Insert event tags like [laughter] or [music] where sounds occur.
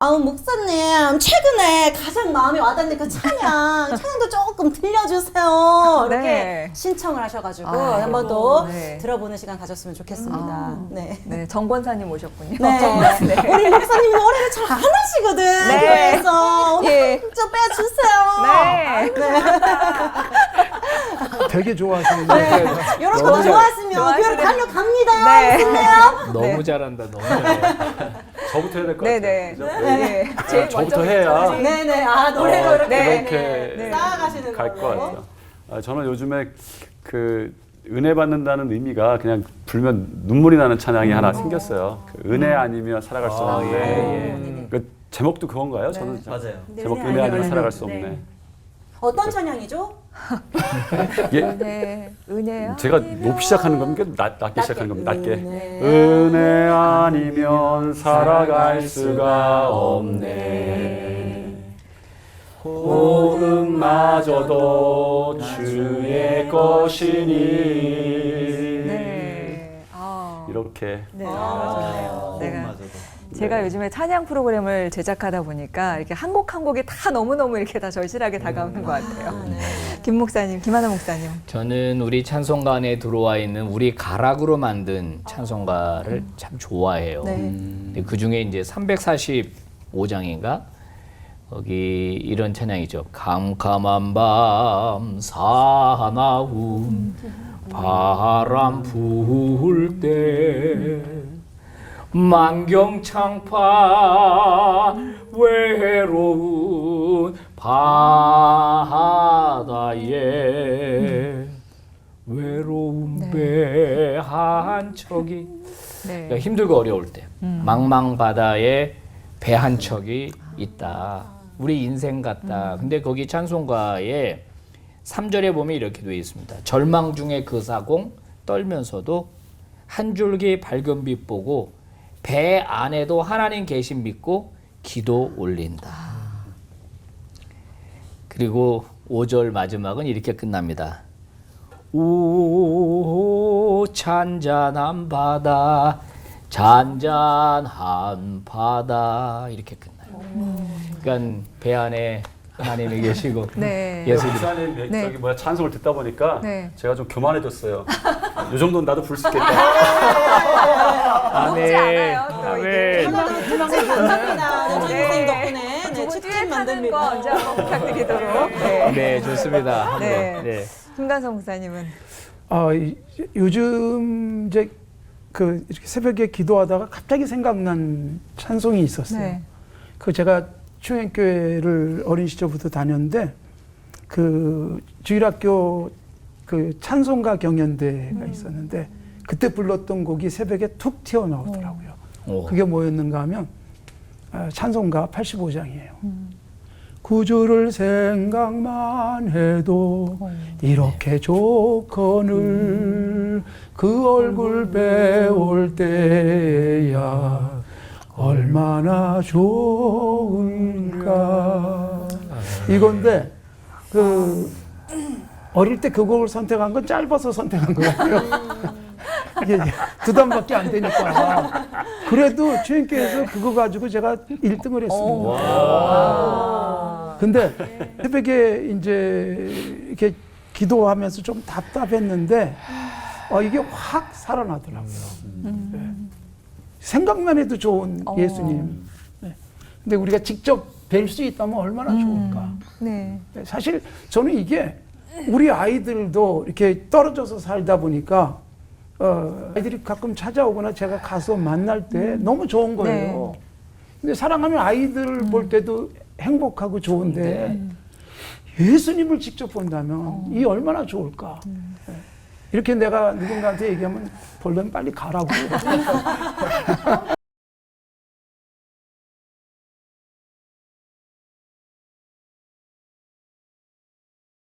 아우 목사님 최근에 가장 마음에 와닿는 그 찬양 [laughs] 찬양도 조금 들려주세요 이렇게 네. 신청을 하셔가지고 아, 한번 더 네. 들어보는 시간 가졌으면 좋겠습니다. 아. 네. 네, 정 권사님 오셨군요. 네. [laughs] [laughs] 우리 목사님 노래를 잘 안 하시거든. 네. 그래서 예. 좀 빼주세요. 네. 되게 좋아하시는데 이런 거 너무 잘- 좋아하시면. 교회로 달려갑니다. 네. [laughs] 너무 네. 잘한다. 너무 잘해. 저부터 해야 될 것 같아요. 네네. 그죠? 네. 제일 저부터 먼저 해야. 네네. 아 노래로 어, 이렇게 네. 이렇게 네. 쌓아가시는 갈것 걸로. 같아요. 아, 저는 요즘에 그 은혜 받는다는 의미가 그냥 불면 눈물이 나는 찬양이 하나 생겼어요. 그 은혜 아니면 살아갈 수 아, 없네. 예, 그 제목도 그건가요? 저는 맞아요. 제목 네, 은혜 아니면 네. 살아갈 수 네. 없네. 어떤 찬양이죠? [laughs] 예, 네. 은혜야. 제가 높이 시작하는 겁니까? 낮, 낮게 시작하는 겁니다. 낮게. 은혜. 아니면 살아갈 수가 없네. 호흡마저도 주의 것이니. 네. 아. 이렇게 네. 아, 좋네요. 내가 맞아도. 제가 요즘에 찬양 프로그램을 제작하다 보니까 이렇게 한 곡 한 곡이 다 너무너무 이렇게 다 절실하게 다가오는 것 같아요. 네. [laughs] 김 목사님, 김하나 목사님. 저는 우리 찬송가 안에 들어와 있는 우리 가락으로 만든 찬송가를 참 좋아해요. 네. 근데 그 중에 이제 345장인가 거기 이런 찬양이죠. 캄캄한 밤 사나운 바람 부을 때 만경창파 외로운 바다에 외로운 배한 척이 네. 그러니까 힘들고 어려울 때 망망 바다에 배 한 척이 있다. 우리 인생 같다. 근데 거기 찬송가에 3절에 보면 이렇게 되어 있습니다. 절망 중에 그 사공 떨면서도 한 줄기 밝은 빛 보고 배 안에도 하나님 계신 믿고 기도 올린다. 그리고 5절 마지막은 이렇게 끝납니다. 오 잔잔한 바다 잔잔한 바다 이렇게 끝나요. 그러니까 배 안에 하나님이 [laughs] 계시고 네. 예수님 목사님 배- 네. 저기 뭐야 찬송을 듣다 보니까 네. 제가 좀 교만해졌어요. 이 정도는 나도 부를 수 있겠다. 먹지 않아요, 또 아멘. 이게. 하나도 특집 만듭니다. 네. 네. 선생님 덕분에 네, 두분 특집 듀엣하는 거 만듭니다. 언제 한번 부탁드리도록. 네. 네 좋습니다. 한번. 네. 네. 김관성 목사님은 어, 이- 요즘 이제 그 이렇게 새벽에 기도하다가 갑자기 생각난 찬송이 있었어요. 네. 그 제가 충행교회를 어린 시절부터 다녔는데 그 주일학교 그 찬송가 경연대회가 있었는데 그때 불렀던 곡이 새벽에 툭 튀어나오더라고요. 오. 그게 뭐였는가 하면 아, 찬송가 85장이에요. 구주를 생각만 해도 이렇게 좋거늘 그 얼굴 배울 때야 얼마나 좋을까 이건데 그 어릴 때 그 곡을 선택한 건 짧아서 선택한 것 같아요. [laughs] 이게 두 단밖에 안 되니까. 그래도 주인께서 그거 가지고 제가 1등을 했습니다. 아. 근데 새벽에 이제 이렇게 기도하면서 좀 답답했는데 어, 이게 확 살아나더라고요. 네. 생각만 해도 좋은 어. 예수님. 네. 근데 우리가 직접 뵐 수 있다면 얼마나 좋을까. 네. 네, 사실 저는 이게 우리 아이들도 이렇게 떨어져서 살다 보니까 어, 아이들이 가끔 찾아오거나 제가 가서 만날 때 너무 좋은 거예요. 근데 사랑하면 아이들 볼 때도 행복하고 좋은데 예수님을 직접 본다면 이 얼마나 좋을까. 네. 이렇게 내가 누군가한테 얘기하면 벌른 빨리 가라고. [laughs]